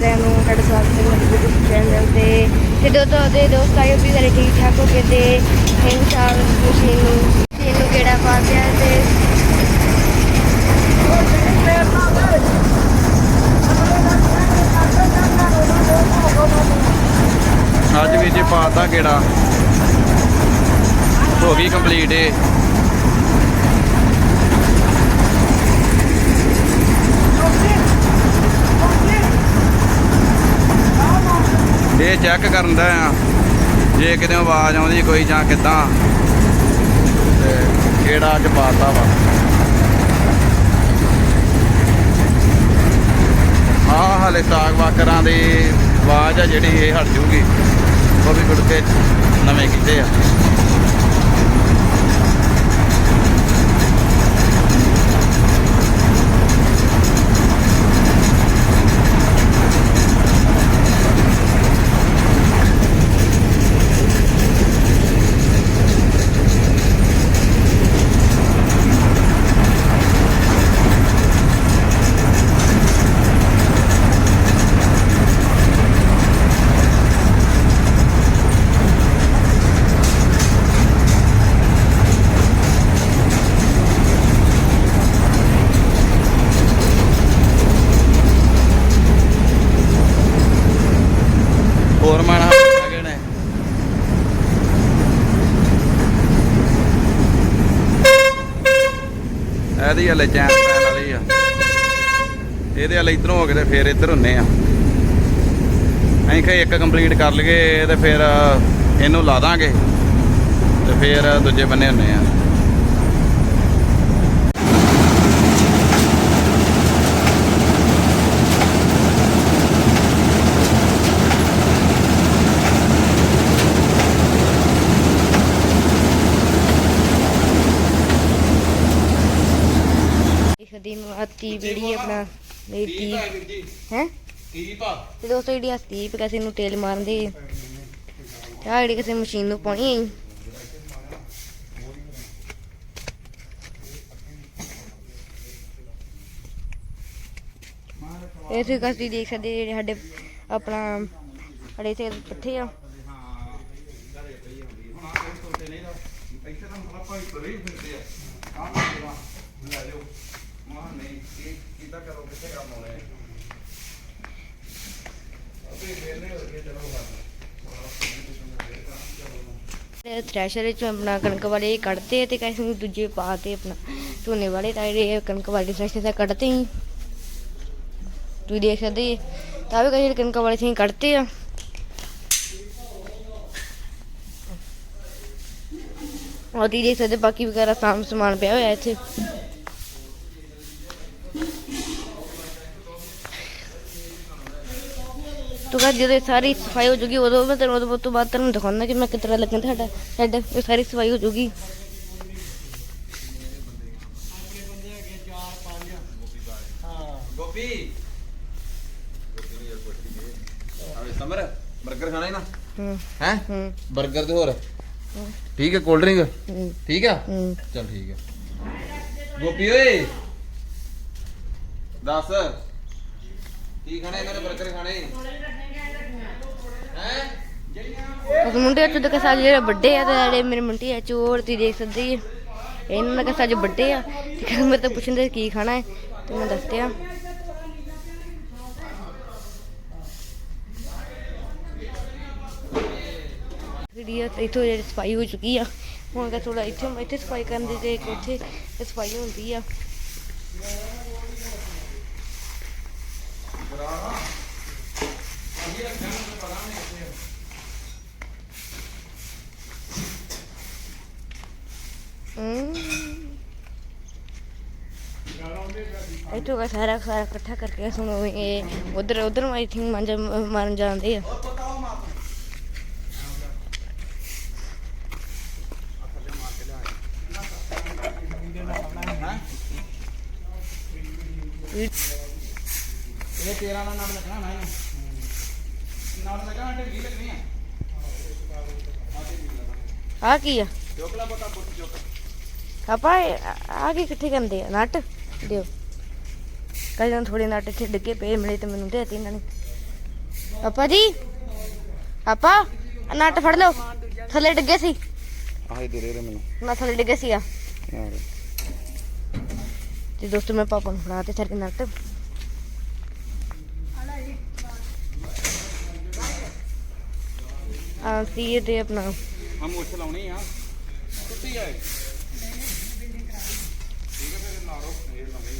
ਸਾਰਿਆਂ ਨੂੰ ਤੁਹਾਡਾ ਸਵਾਗਤ ਹੈ ਮੇਰੇ YouTube ਚੈਨਲ ਤੇ। ਤੇ ਦੋਸਤੋ ਦੇ ਦੋਸਤ ਆਇਓ, ਵੀ ਸਾਰੇ ਠੀਕ ਠਾਕ ਹੋ ਕੇ ਤੇ ਇਨਸ਼ਾਅੱਲਾ ਮਸ਼ੀਨ ਨੂੰ। ਮਸ਼ੀਨ ਨੂੰ ਕਿਹੜਾ ਪਾ ਦਿਆ ਤੇ ਅੱਜ ਵੀ ਜੇ ਪਾਤਾ ਗੇੜਾ। ਹੋ ਗਈ ਕੰਪਲੀਟ ਏ ਇਹ ਚੈੱਕ ਕਰਨ ਦਾ ਆ, ਜੇ ਕਿਤੇ ਆਵਾਜ਼ ਆਉਂਦੀ ਕੋਈ ਜਾਂ ਕਿਦਾਂ, ਤੇ ਗੇੜਾ ਅੱਜ ਪਾਤਾ ਵਾ? ਆਹ ਹਲੇ ਸਾਗ ਵਾਕਰਾਂ ਦੀ ਆਵਾਜ਼ ਆ ਜਿਹੜੀ, ਇਹ ਹਟ ਜੂਗੀ। ਉਹ ਵੀ ਗੁੜ ਕੇ ਨਵੇਂ ਕੀਤੇ ਆ। ਹੋਰ ਮਾਣਾ ਹੈਗੇ ਨੇ ਇਹਦੀ ਹਲੇ ਚੈਨ ਪੈਣ ਵਾਲੀ ਆ। ਇਹਦੇ ਹਲੇ ਇਧਰੋਂ ਹੋ ਕੇ ਤੇ ਫੇਰ ਇੱਧਰ ਹੁੰਨੇ ਆ। ਅਸੀਂ ਕਿ ਇੱਕ ਕੰਪਲੀਟ ਕਰ ਲਈਏ ਤੇ ਫਿਰ ਇਹਨੂੰ ਲਾ ਦਾਂਗੇ ਤੇ ਫਿਰ ਦੂਜੇ ਬੰਨੇ ਹੁੰਨੇ ਆ। ਜਿਹੜੀ ਆਪਣਾ ਮੇਰੀ ਟੀ ਹੈ ਤੇ ਦੋਸਤੋ ਜਿਹੜੀ ਹਸਤੀ ਪੇ ਕਿਸੇ ਨੂੰ ਤੇਲ ਮਾਰਦੇ ਆ ਜਿਹੜੀ ਕਿਸੇ ਮਸ਼ੀਨ ਨੂੰ ਪਾਉਣੀ ਹੈ। ਇਹ ਤੁਸੀਂ ਕਸਦੀ ਦੇਖ ਸਕਦੇ ਜਿਹੜੇ ਸਾਡੇ ਆਪਣਾ ਸਾਡੇ ਇੱਥੇ ਪੱਠੇ ਆ। ਇੱਥੇ ਤਾਂ ਫਿਰਦੇ ਆ। ਆਹ ਲੈ ਮਾਂ, ਨਹੀਂ ਇਹ ਕਿਦਾਂ ਕਰੋ, ਕਿੱਥੇ ਕੰਮ ਆਉਣੇ ਅਬੇ ਵੇਲੇ ਹੋ ਗਏ ਚਲੋ ਤੇ ਥ੍ਰੈਸ਼ਰ ਵਿੱਚ ਆਪਣਾ ਕਣਕ ਵਾਲੇ ਕੱਢਦੇ ਤੇ ਕਿਸੇ ਦੂਜੇ ਪਾ ਆਪਣਾ ਝੋਨੇ ਵਾਲੇ, ਤਾਂ ਜਿਹੜੇ ਕਣਕ ਵਾਲੇ ਥ੍ਰੈਸ਼ਰ ਦਾ ਕੱਢਦੇ ਹੀ। ਤੁਸੀਂ ਦੇਖ ਸਕਦੇ ਤਾਂ ਵੀ ਕਈ ਕਣਕ ਵਾਲੇ ਸੀ ਕੱਢਤੇ ਆ। ਔਰ ਤੁਸੀਂ ਦੇਖ ਸਕਦੇ, ਬਾਕੀ ਵਗੈਰਾ ਸਾਮ ਸਮਾਨ ਪਿਆ ਹੋਇਆ ਇੱਥੇ। ਤੋ ਕਾ ਜਦੋਂ ਇਹ ਸਾਰੀ ਸਫ਼ਾਈ ਹੋ ਜੂਗੀ ਉਦੋਂ ਮੈਂ ਤੈਨੂੰ ਉਦੋਂ ਤੋਂ ਬਾਅਦ ਤੈਨੂੰ ਦਿਖਾਉਣਾ ਕਿ ਮੈਂ ਕਿਸ ਤਰ੍ਹਾਂ ਲੱਗਣ ਸਾਡਾ ਸਾਡਾ ਇਹ ਸਾਰੀ ਸਫ਼ਾਈ ਹੋ ਜੂਗੀ ਗੋਪੀ ਆਵੇ ਸਮਰ 버ਗਰ ਖਾਣਾ ਹੀ ਨਾ ਹੂੰ ਹੈ ਹੂੰ 버ਗਰ ਤੇ ਹੋਰ ਠੀਕ ਹੈ ਕੋਲਡ ਡਰਿੰਕ ਹੂੰ ਠੀਕ ਆ ਹੂੰ ਚਲ ਠੀਕ ਹੈ ਗੋਪੀ ਓਏ ਦੱਸ ਕੀ ਖਾਣਾ ਇਹਨਾਂ ਨੇ 버ਗਰ ਖਾਣੇ? ਹੈ? ਉਹ ਮੁੰਡੇ ਚ ਤਾਂ ਕਸਾ ਜਿਹੜੇ ਵੱਡੇ ਆ ਤੇ ਜਿਹੜੇ ਮੇਰੇ ਮੁੰਡੇ ਆ, ਚੋਰ ਤੀ ਦੇਖ ਸਕਦੇ ਜੀ ਇਹਨਾਂ ਦਾ ਕਸਾ ਅੱਜ ਵੱਡੇ ਆ। ਤੇ ਕਹਿੰਦੇ ਮੈਂ ਤਾਂ ਪੁੱਛਦੇ ਕੀ ਖਾਣਾ ਹੈ, ਤੇ ਮੈਂ ਦੱਸਦਿਆ ਜਿਹੜੀ ਆ ਇੱਥੋਂ ਜਿਹੜੀ ਸਫ਼ਾਈ ਹੋ ਚੁੱਕੀ ਆ। ਹੁਣ ਥੋੜਾ ਇੱਥੇ ਇੱਥੇ ਸਫ਼ਾਈ ਕਰਨ ਦੀ ਤੇ ਇੱਕ ਉੱਥੇ ਸਫ਼ਾਈ ਹੁੰਦੀ ਆ। तो का सारा सारा इकट्ठा करके सुनो ये उधर उधर आई थिंक मांजा मारन जाते हैं। ये तेरा नाम रखना भाई ਲੱਗਣੀ ਆ। ਆ ਕੀ ਆ? ਚੋਕਲਾ ਬਤਾ ਬੁੱਤ ਚੋਕ। ਆਪਾਂ ਆ ਕੀ ਇਕੱਠੇ ਕਰਦੇ ਆ? ਨਟ? ਦਿਓ। ਕੱਲ ਨੂੰ ਥੋੜੇ ਨਟ ਇੱਥੇ ਡਿੱਗੇ ਪਏ ਮਿਲੇ ਤੇ ਮੈਨੂੰ ਦੇ ਦਿੱਤੇ ਇਹਨਾਂ ਨੇ। ਪਾਪਾ ਜੀ? ਪਾਪਾ ਆਹ ਨਟ ਫੜ ਲਓ। ਥੱਲੇ ਡਿੱਗੇ ਸੀ। ਆਹ ਦੇ ਰੇ ਮੈਨੂੰ। ਨਾ ਥੱਲੇ ਡਿੱਗੇ ਸੀ ਆ। ਤੇ ਦੋਸਤੋ ਮੈਂ ਪਾਪਾ ਨੂੰ ਫੜਾ ਤੇ ਸਾਰੇ ਨਟ। ਆ ਸੀ ਇਹ ਟੇਪ ਨਾਲ ਆ ਮੁੱਛ ਲਾਉਣੀ ਆ। ਟੁੱਟੀ ਜਾਏ ਠੀਕ ਹੈ ਫਿਰ ਲਾੜੋ ਫੇਰ ਲਾਉਣੀ।